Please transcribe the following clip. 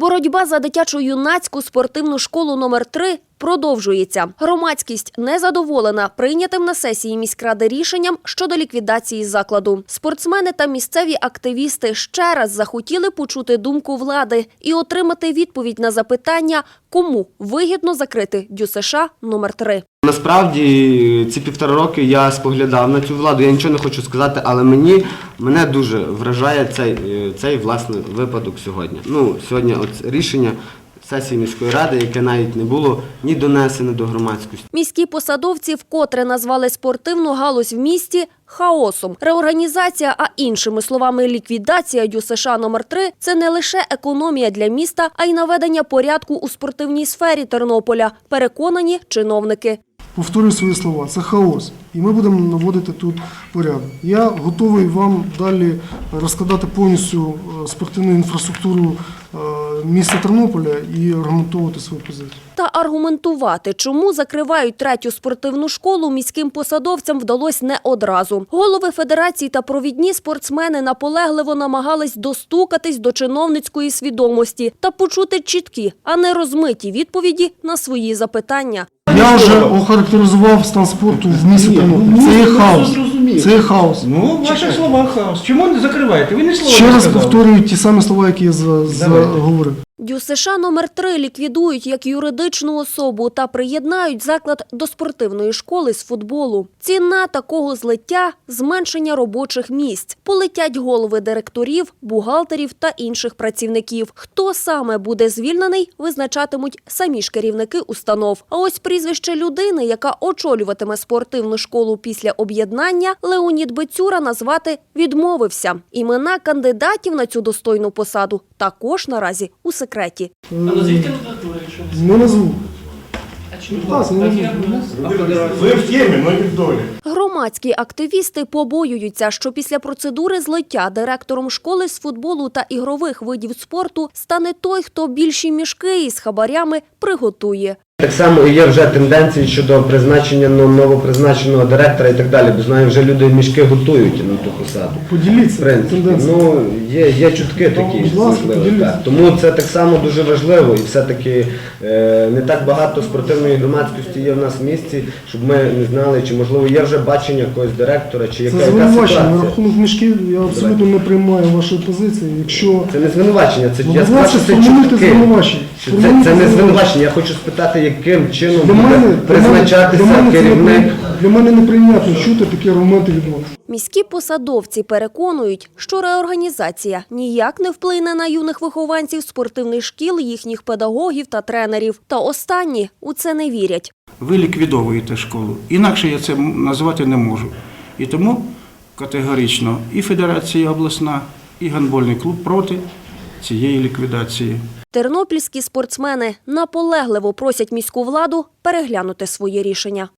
Боротьба за дитячо-юнацьку спортивну школу номер 3 продовжується. Громадськість незадоволена прийнятим на сесії міськради рішенням щодо ліквідації закладу. Спортсмени та місцеві активісти ще раз захотіли почути думку влади і отримати відповідь на запитання, кому вигідно закрити ДЮСШ номер 3 Насправді ці півтора роки я споглядав на цю владу, я нічого не хочу сказати, але мені мене дуже вражає цей, е, цей власне випадок сьогодні. Ну, сьогодні от рішення сесії міської ради, яке навіть не було ні донесене до громадськості. Міські посадовці вкотре назвали спортивну галузь в місті хаосом. Реорганізація, а іншими словами, ліквідація ДЮСШ номер 3 це не лише економія для міста, а й наведення порядку у спортивній сфері Тернополя. Переконані чиновники. Повторюю свої слова, це хаос. І ми будемо наводити тут порядок. Я готовий вам далі розкладати повністю е, спортивну інфраструктуру е, міста Тернополя і аргументовувати свою позицію. Та аргументувати, чому закривають третю спортивну школу, міським посадовцям вдалося не одразу. Голови федерації та провідні спортсмени наполегливо намагались достукатись до чиновницької свідомості та почути чіткі, а не розмиті відповіді на свої запитання. Я вже охарактеризував стан спорту в місті Тернополь. Це є ну, хаос. Це є хаос. Ну, ваші слова хаос. Чому не закриваєте? Ви не слова Ще не раз сказали. повторюю ті самі слова, які я з- з- Давайте. говорив. ДЮСШ номер 3 ліквідують як юридичну особу та приєднають заклад до спортивної школи з футболу. Ціна такого злиття – зменшення робочих місць. Полетять голови директорів, бухгалтерів та інших працівників. Хто саме буде звільнений, визначатимуть самі ж керівники установ. А ось прізвище людини, яка очолюватиме спортивну школу після об'єднання, Леонід Бецюра назвати відмовився. Імена кандидатів на цю достойну посаду також наразі у секреті. А Не назву. Ну, Так, як ви? А федерація? Ви в темі, але в долі. Громадські активісти побоюються, що після процедури злиття директором школи з футболу та ігрових видів спорту стане той, хто більші мішки із хабарями приготує. Так само і є вже тенденції щодо призначення ну, новопризначеного директора і так далі, бо знаю, вже люди мішки готують на ту посаду. В Поділіться принципі, тенденцією. ну є, є чутки такі. Будь ласка, можливо, поділіться. так. Тому це так само дуже важливо, і все-таки е, не так багато спортивної громадськості є в нас в місті, щоб ми не знали, чи можливо є вже бачення якогось директора, чи яка, Це яка звинувачення. На рахунок мішків я абсолютно не приймаю вашої позиції. Якщо Це не звинувачення, це Ну, я будь ласка, це чутки. звинувачення. Що Це, це не звинувачення. Я хочу спитати, яким чином для мене, призначатися для мене, керівник. для мене неприйнятно чути такі аргументи від вас. Міські посадовці переконують, що реорганізація ніяк не вплине на юних вихованців спортивних шкіл, їхніх педагогів та тренерів. Та останні у це не вірять. Ви ліквідовуєте школу. Інакше я це назвати не можу. І тому категорично і Федерація обласна, і гандбольний клуб проти цієї ліквідації. Тернопільські спортсмени наполегливо просять міську владу переглянути своє рішення.